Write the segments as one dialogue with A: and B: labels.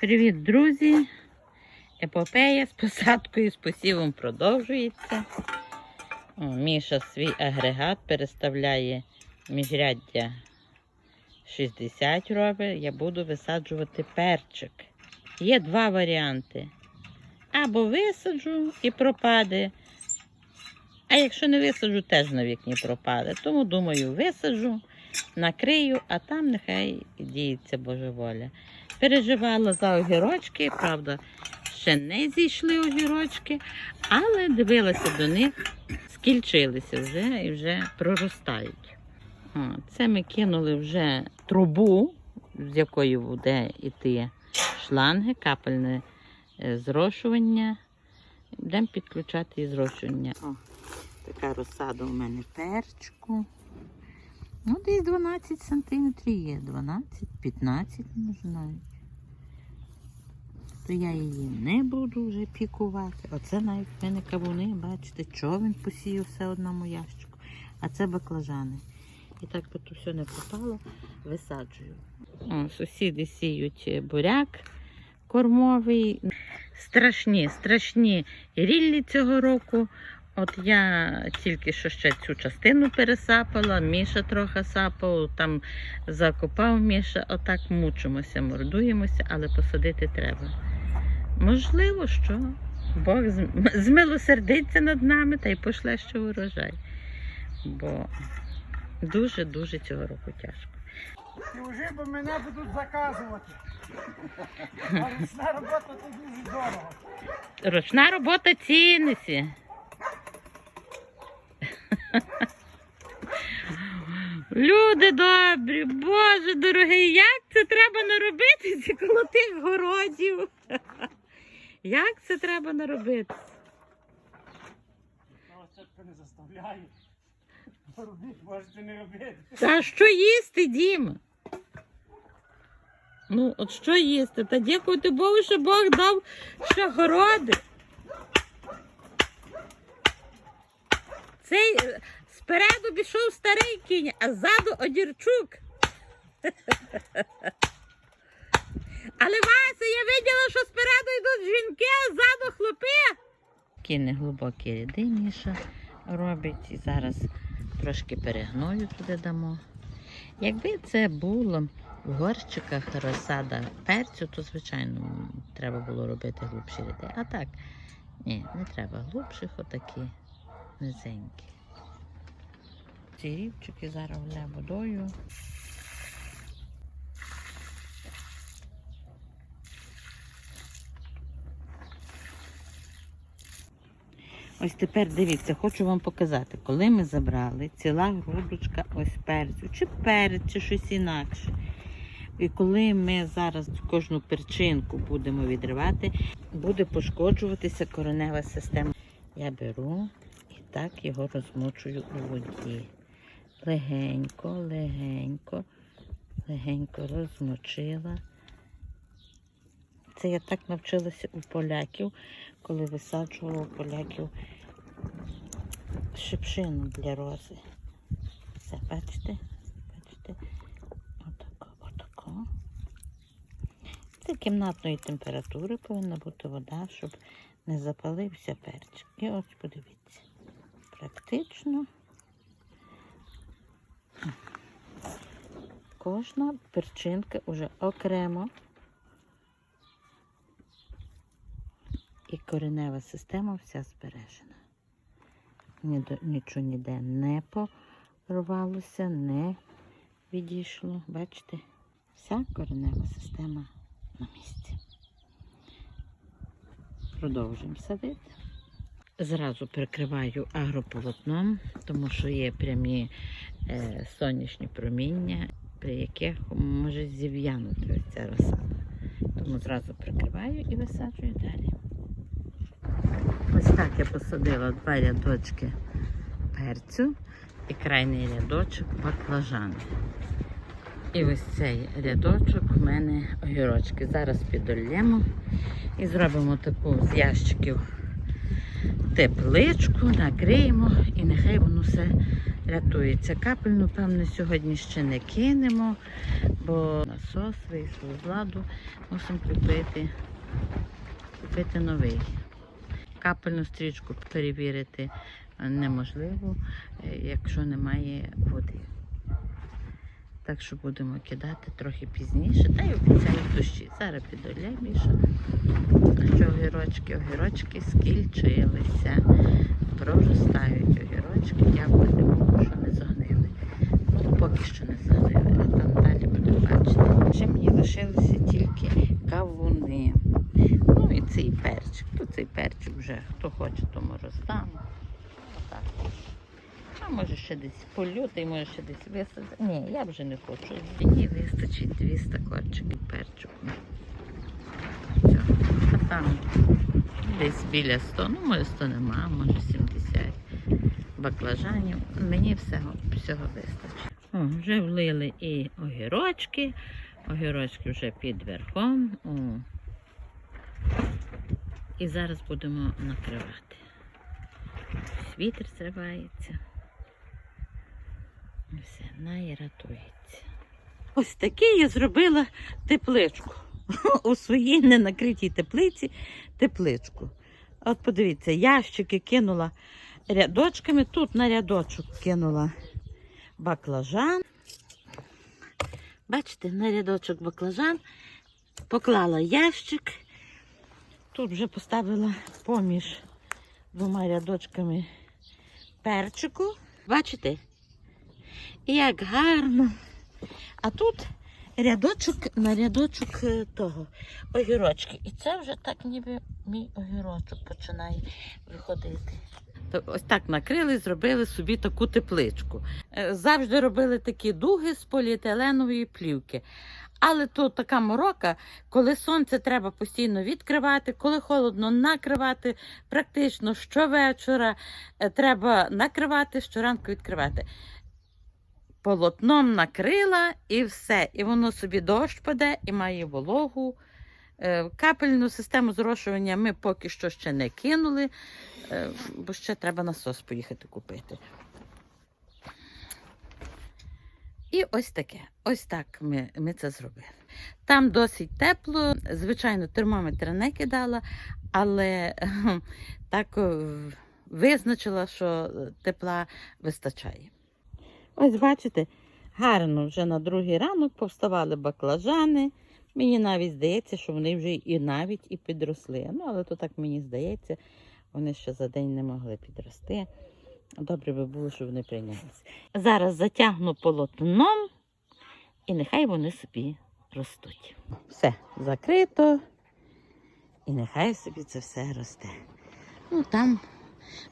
A: Привіт, друзі! Епопея з посадкою з посівом продовжується. О, Міша свій агрегат переставляє міжряддя 60 робить. Я буду висаджувати перчик. Є два варіанти. Або висаджу і пропаде. А якщо не висаджу, теж навік не пропаде. Тому думаю, висаджу, накрию, а там нехай діється Божа воля. Переживала за огірочки, правда, ще не зійшли огірочки, але дивилася до них, скільчилися вже і вже проростають. Це ми кинули вже трубу, з якої буде йти шланги, капельне е, зрошування. Будемо підключати і зрошування. Така розсада у мене перчику. Ну, десь 12 сантиметрів є. 12, 15, може навіть. То я її не буду вже пікувати. Оце навіть в мене кавуни, бачите, човен посію все одному ящику. А це баклажани. І так би то все не попало, висаджую. О, сусіди сіють буряк кормовий. Страшні, страшні ріллі цього року. От я тільки що ще цю частину пересапала, Міша трохи сапав, там закопав Міша, отак мучимося, мордуємося, але посадити треба. Можливо, що Бог змилосердиться над нами та й пошле ще урожай. Бо дуже-дуже цього року тяжко.
B: І вже бо мене будуть заказувати. А ручна робота це дуже дорого.
A: Ручна робота ціниться. Люди добрі, Боже дорогий, як це треба наробити коло тих городів? Як це треба наробити?
B: Чітко не заставляю. Робіть, можете не робити.
A: Та що їсти, Діма? Ну, от що їсти? Та дякувати Богу, що Бог дав ще городи. Цей е, спереду пішов старий кінь, а ззаду одірчук. Але Вася, я виділа, що спереду йдуть жінки, а ззаду хлопи. Такі неглибокі ряди Міша робить. І зараз трошки перегною туди дамо. Якби це було в горщиках розсада перцю, то, звичайно, треба було робити глибші ряди. А так, ні, не треба глибших, отакі низенькі. Ці рівчики зараз вля водою. Ось тепер дивіться, хочу вам показати, коли ми забрали ціла грудочка ось перцю, чи перець, чи щось інакше. І коли ми зараз кожну перчинку будемо відривати, буде пошкоджуватися коренева система. Я беру і так його розмочую у воді. Легенько, легенько, легенько розмочила. Це я так навчилася у поляків, коли висаджувала у поляків шипшину для рози. Все, бачите? Бачите? Отако, отако. Це кімнатної температури повинна бути вода, щоб не запалився перчик. І ось подивіться. Практично кожна перчинка вже окремо. І коренева система вся збережена. Нічого ніде не порвалося, не відійшло. Бачите, вся коренева система на місці. Продовжуємо садити. Зразу перекриваю агрополотном, тому що є прямі е, сонячні проміння, при яких може зів'янути ця розсада. Тому зразу прикриваю і висаджую далі. Ось так я посадила два рядочки перцю і крайній рядочок баклажани. І ось цей рядочок у мене огірочки. Зараз підольємо і зробимо таку з ящиків тепличку, накриємо і нехай воно все рятується. Капельну, певне, сьогодні ще не кинемо, бо насос вийшов з ладу, мусимо купити, купити новий. Капельну стрічку перевірити е, неможливо, е, якщо немає води. Так що будемо кидати трохи пізніше, та й обіцяють дощі. Зараз підоля більше. Що огірочки, огірочки скільчилися. Проростають огірочки, дякувати Богу, що не загнили. Ну, поки що не загнили, а там далі будемо бачити. Ще мені лишилися тільки кавуни. Ну і цей перчик. Цей перчик вже хто хоче, тому роздамо. Отак. А може ще десь полюти, може ще десь висадити. Ні, я вже не хочу. Мені вистачить 200 корчиків перчику. А там десь біля 100, ну може 100 нема, може 70 баклажанів. Мені всього, всього вистачить. О, вже влили і огірочки. Огірочки вже під верхом. О. І зараз будемо накривати. Вітер зривається. Все, найрятується. Ось такий я зробила тепличку. У своїй ненакритій теплиці тепличку. От подивіться, ящики кинула рядочками. Тут на рядочок кинула баклажан. Бачите, на рядочок баклажан. Поклала ящик. Тут вже поставила поміж двома рядочками перчику. Бачите? Як гарно. А тут рядочок на рядочок е, того огірочки. І це вже так ніби мій огірочок починає виходити. Ось так накрили, зробили собі таку тепличку. Е, Завжди робили такі дуги з поліетиленової плівки. Але то така морока, коли сонце треба постійно відкривати, коли холодно накривати, практично щовечора е, треба накривати, щоранку відкривати. Полотном накрила і все. І воно собі дощ паде і має вологу. Е, Капельну систему зрошування ми поки що ще не кинули, е, бо ще треба насос поїхати купити. І ось таке. Ось так ми, ми це зробили. Там досить тепло. Звичайно, термометр не кидала, але так е, визначила, що е, тепла вистачає. Ось бачите, гарно вже на другий ранок повставали баклажани. Мені навіть здається, що вони вже і навіть і підросли. Ну, але то так мені здається, вони ще за день не могли підрости. Добре би було, щоб вони прийнялися. Зараз затягну полотном і нехай вони собі ростуть. Все закрито, і нехай собі це все росте. Ну там,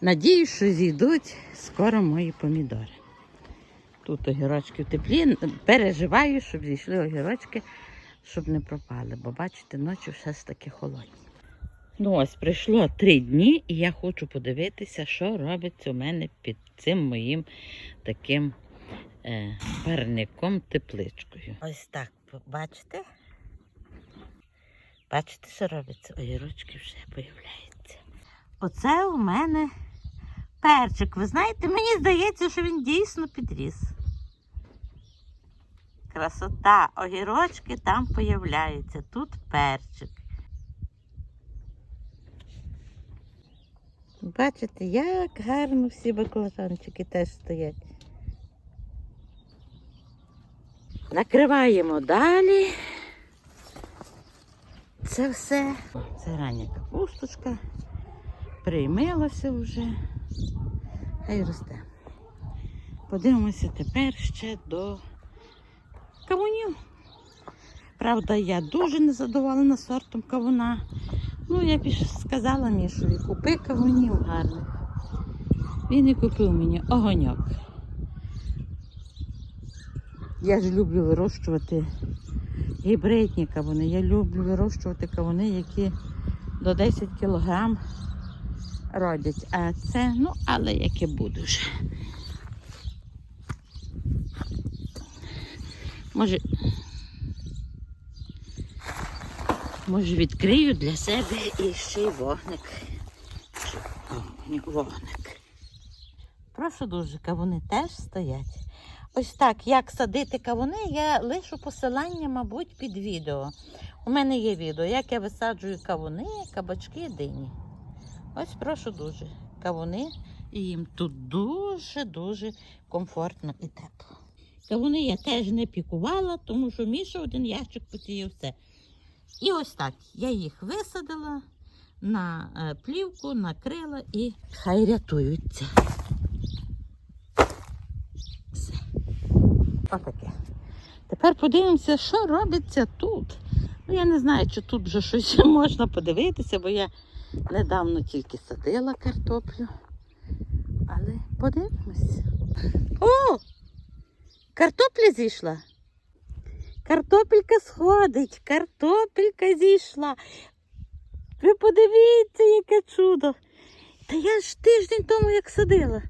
A: надіюсь, що зійдуть скоро мої помідори. Тут огірочки в теплі. Переживаю, щоб зійшли огірочки, щоб не пропали, бо бачите, ночі все ж таки холодні. Ну ось пройшло три дні, і я хочу подивитися, що робиться у мене під цим моїм таким е, парником тепличкою. Ось так, бачите? Бачите, що робиться? Огірочки вже появляються. Оце у мене перчик. Ви знаєте, мені здається, що він дійсно підріс. Красота, огірочки там появляються. Тут перчик. Бачите, як гарно всі баклажанчики теж стоять. Накриваємо далі. Це все. Це рання капусточка. Приймилося вже. Хай росте. Подивимося тепер ще до кавунів. Правда, я дуже незадоволена сортом кавуна. Ну, я більше сказала Мішові, купи кавунів гарних. Він і купив мені огоньок. Я ж люблю вирощувати гібридні кавуни. Я люблю вирощувати кавуни, які до 10 кілограм родять. А це, ну, але яке буде вже. Може, може відкрию для себе і ще й вогник. Вогник. прошу дуже, кавуни теж стоять. Ось так, як садити кавуни, я лишу посилання, мабуть, під відео. У мене є відео, як я висаджую кавуни, кабачки, дині. Ось прошу дуже. Кавуни, і їм тут дуже-дуже комфортно і тепло. Кавуни я теж не пікувала, тому що Міша один ящик посіяв все. І ось так я їх висадила на е, плівку, накрила і хай рятуються. Все. Отаке. Тепер подивимося, що робиться тут. Ну, я не знаю, чи тут вже щось можна подивитися, бо я недавно тільки садила картоплю. Але подивимось. О! Картопля зійшла. Картопелька сходить, картопелька зійшла. Ви подивіться, яке чудо. Та я ж тиждень тому як садила.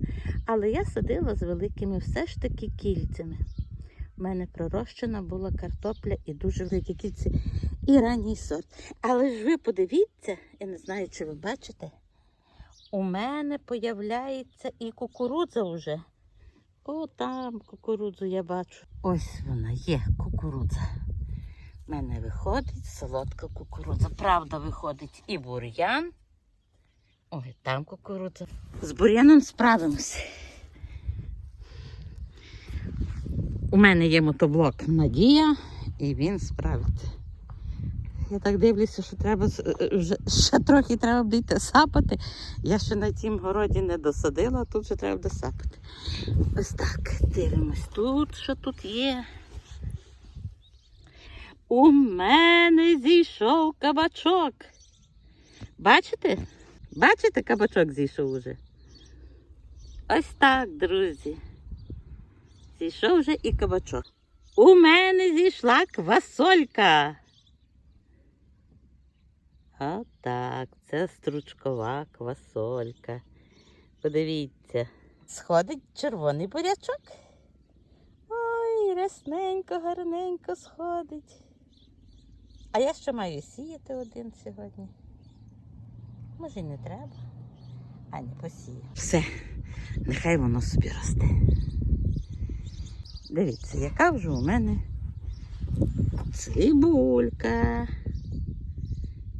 A: Але я садила з великими все ж таки кільцями. У мене пророщена була картопля і дуже великі кільці, і ранній сорт. Але ж ви подивіться, я не знаю, чи ви бачите, у мене появляється і кукурудза вже. О, там кукурудзу я бачу. Ось вона є, кукурудза. У мене виходить солодка кукурудза. Правда, виходить і бур'ян. Ой, там кукурудза. З бур'яном справимося. У мене є мотоблок Надія, і він справиться. Я так дивлюся, що треба е, вже ще трохи треба буде сапати. Я ще на цім городі не досадила, а тут вже треба досапати. Ось так, дивимось тут, що тут є. У мене зійшов кабачок. Бачите? Бачите, кабачок зійшов уже? Ось так, друзі. Зійшов вже і кабачок. У мене зійшла квасолька. Отак, це стручкова квасолька. Подивіться. Сходить червоний бурячок. Ой, рясненько, гарненько сходить. А я ще маю сіяти один сьогодні. Може, й не треба. А не посію. Все, нехай воно собі росте. Дивіться, яка вже у мене цибулька.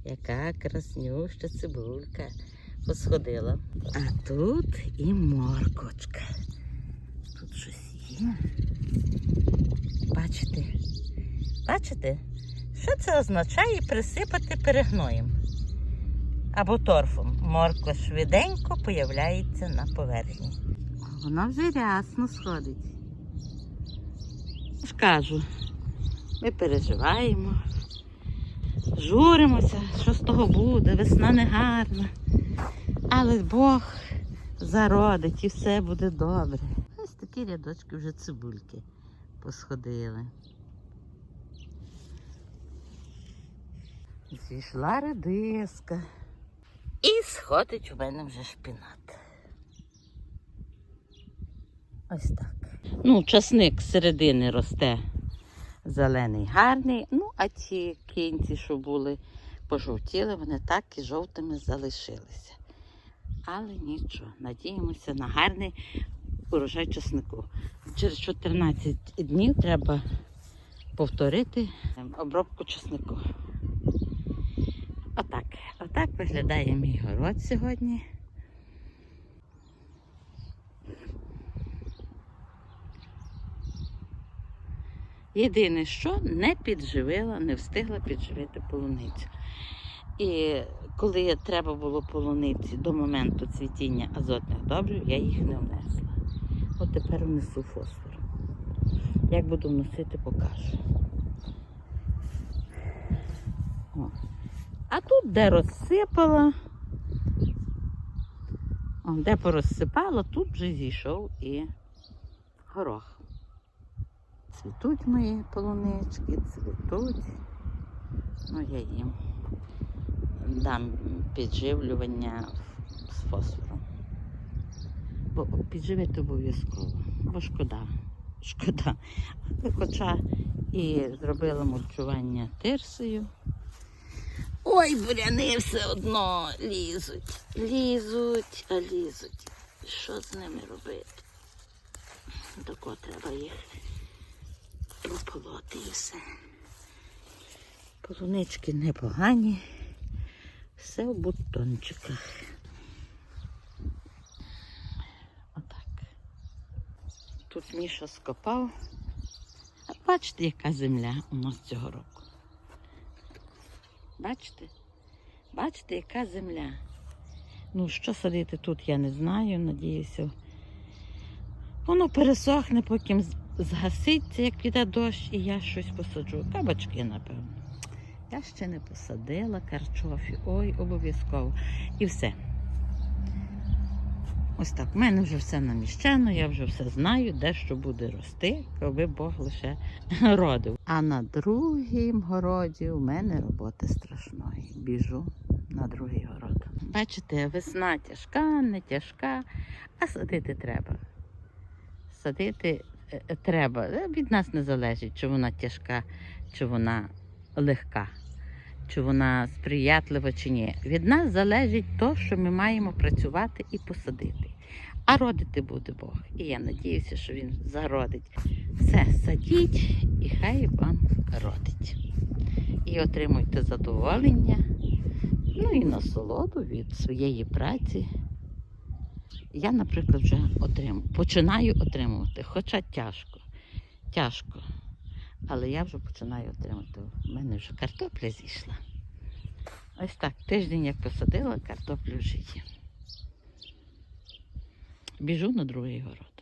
A: Яка краснюща цибулька посходила. А тут і моркочка. Тут щось є. Бачите? Бачите? Що це означає присипати перегноєм або торфом? Морква швиденько появляється на поверхні. Вона вже рясно сходить. Кажу, ми переживаємо, журимося, що з того буде, весна не гарна. Але Бог зародить і все буде добре. Ось такі рядочки вже цибульки посходили. Зійшла редиска. І сходить у мене вже шпінат. Ось так. Ну, часник з середини росте зелений, гарний. Ну, а ті кінці, що були пожовтіли, вони так і жовтими залишилися. Але нічого, надіємося на гарний урожай часнику. Через 14 днів треба повторити обробку часнику. Отак. Отак виглядає мій город сьогодні. Єдине, що не підживила, не встигла підживити полуницю. І коли треба було полуниці до моменту цвітіння азотних добрив, я їх не внесла. От тепер внесу фосфор. Як буду вносити, покажу. О. А тут, де розсипала, де порозсипала, тут вже зійшов і горох. Цвітуть мої полунички, цвітуть. Ну, я їм дам підживлювання з фосфором. Бо підживити обов'язково, бо шкода. Шкода. Хоча і зробила мульчування тирсою. Ой, буряни все одно лізуть, лізуть, а лізуть. що з ними робити? Тако треба їх прополоти і все. Полунички непогані, все в бутончиках. Отак. Тут Міша скопав. Бачите, яка земля у нас цього року. Бачите? Бачите, яка земля. Ну, що садити тут, я не знаю. Надіюся, воно пересохне, потім згаситься, як піде дощ, і я щось посаджу. Кабачки, напевно. Я ще не посадила картофі. Ой, обов'язково. І все. Ось так. У мене вже все наміщено, я вже все знаю, де що буде рости, коли Бог лише родив. А на другім городі у мене роботи страшної. Біжу на другий город. Бачите, весна тяжка, не тяжка, а садити треба. Садити треба. Е, Від нас не залежить, чи вона тяжка, чи вона легка, чи вона сприятлива, чи ні. Від нас залежить то, що ми маємо працювати і посадити. А родити буде Бог. І я надіюся, що він зародить. Все, садіть і хай вам родить. І отримуйте задоволення, ну і насолоду від своєї праці. Я, наприклад, вже отрим... починаю отримувати, хоча тяжко. Тяжко. Але я вже починаю отримувати. У мене вже картопля зійшла. Ось так, тиждень як посадила, картоплю вже є. Біжу на другий город.